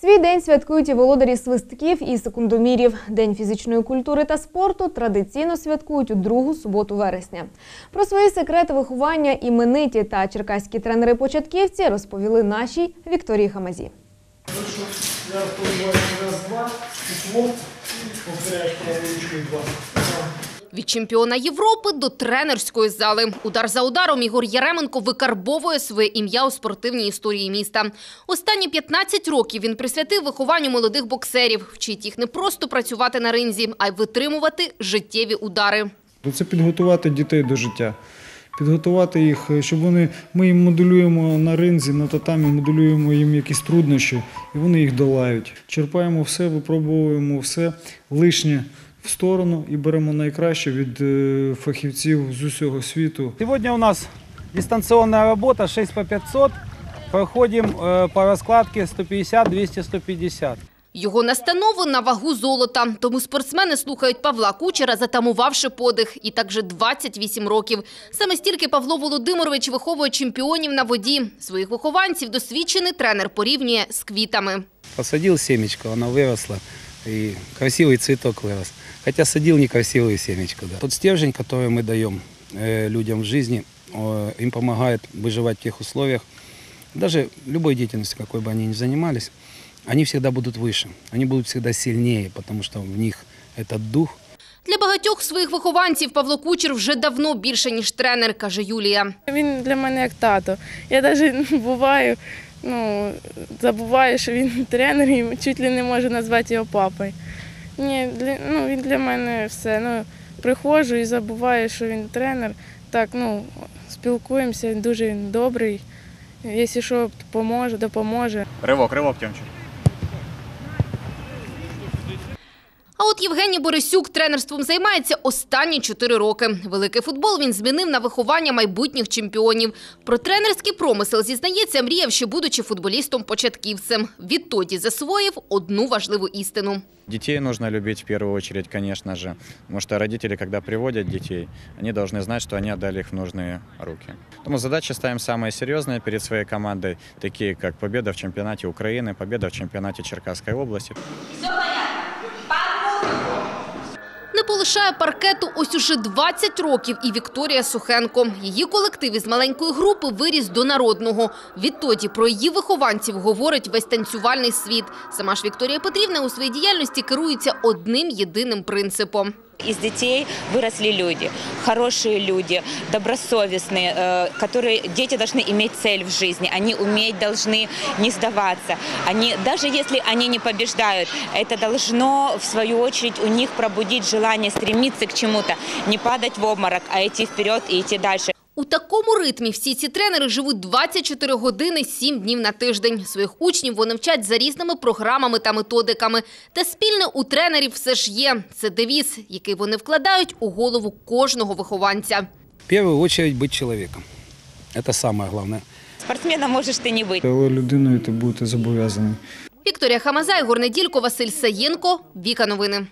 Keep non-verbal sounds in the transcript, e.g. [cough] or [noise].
Свій день святкують і володарі свистків і секундомірів. День фізичної культури та спорту традиційно святкують у другу суботу вересня. Про свої секрети виховання імениті та черкаські тренери-початківці розповіли нашій Вікторії Хамазі. Я раз, два, уклон, повторяєш правою ручкою два. Від чемпіона Європи до тренерської зали. Удар за ударом Ігор Яременко викарбовує своє ім'я у спортивній історії міста. Останні 15 років він присвятив вихованню молодих боксерів, вчить їх не просто працювати на ринзі, а й витримувати життєві удари. Ну, Це підготувати дітей до життя. Підготувати їх, е, щоб вони, ми їм моделюємо на ринзі, на татамі, моделюємо їм якісь труднощі, і вони їх долають. Черпаємо все, випробовуємо все лишнє в сторону і беремо найкраще від е, фахівців з усього світу. Сегодня у нас дистанционная работа 6 по 500. Проходим э, по раскладке 150, 200, 150. Його настанову на вагу золота. Тому спортсмени слухають Павла Кучера, затамувавши подих. І так вже 28 років. Саме стільки Павло Володимирович виховує чемпіонів на воді. Своїх вихованців досвідчений тренер порівнює з квітами. Посадил семечко, она выросла, и красивый цветок вырос. Хотя садил некрасивую семечку. Да. Тот стержень, который мы даем э, людям в жизни, э, им помогает выживать в тех условиях, даже любой деятельности, какой бы они ни занимались, они всегда будут выше, они будут всегда сильнее, потому что в них этот дух, Для багатьох своїх вихованців Павло Кучер вже давно більше, ніж тренер, каже Юлія. Він для мене як тато. Я навіть [laughs] буваю, ну, забуваю, що він [laughs] тренер і чуть ли не може назвати його папою. Ні, для, ну, він для мене все. Ну, приходжу і забуваю, що він тренер. Так, ну, спілкуємося, він дуже він добрий. Якщо що, допоможе, допоможе. Ривок, ривок, Тьомчик. А от Євгеній Борисюк тренерством займається останні чотири роки. Великий футбол він змінив на виховання майбутніх чемпіонів. Про тренерський промисел, зізнається, мріяв, ще будучи футболістом-початківцем. Відтоді засвоїв одну важливу істину. Детей нужно любить в первую очередь, конечно же. Потому что родители, когда приводят детей, они должны знать, что они отдали их в нужные руки. Поэтому задачи ставим самые серьезные перед своей командой, такие как победа в чемпионате Украины, победа в чемпионате Черкасской области. Полишає паркету ось уже 20 років і Вікторія Сухенко. Її колектив із маленької групи виріс до народного. Відтоді про її вихованців говорить весь танцювальний світ. Сама ж Вікторія Петрівна у своїй діяльності керується одним єдиним принципом. Из детей выросли люди, хорошие люди, добросовестные, э, которые дети должны иметь цель в жизни, они уметь должны не сдаваться. Они, даже если они не побеждают, это должно в свою очередь у них пробудить желание стремиться к чему-то, не падать в обморок, а идти вперед и идти дальше. У такому ритмі всі ці тренери живуть 24 години 7 днів на тиждень. Своїх учнів вони вчать за різними програмами та методиками. Та спільне у тренерів все ж є. Це девіз, який вони вкладають у голову кожного вихованця. в первую очередь быть человеком. Это самое главное. Спортсменом можешь ты не быть. Але людиною ти будете зобов'язаний. Вікторія Хамаза, Ігор Неділько, Василь Саєнко. Віка новини.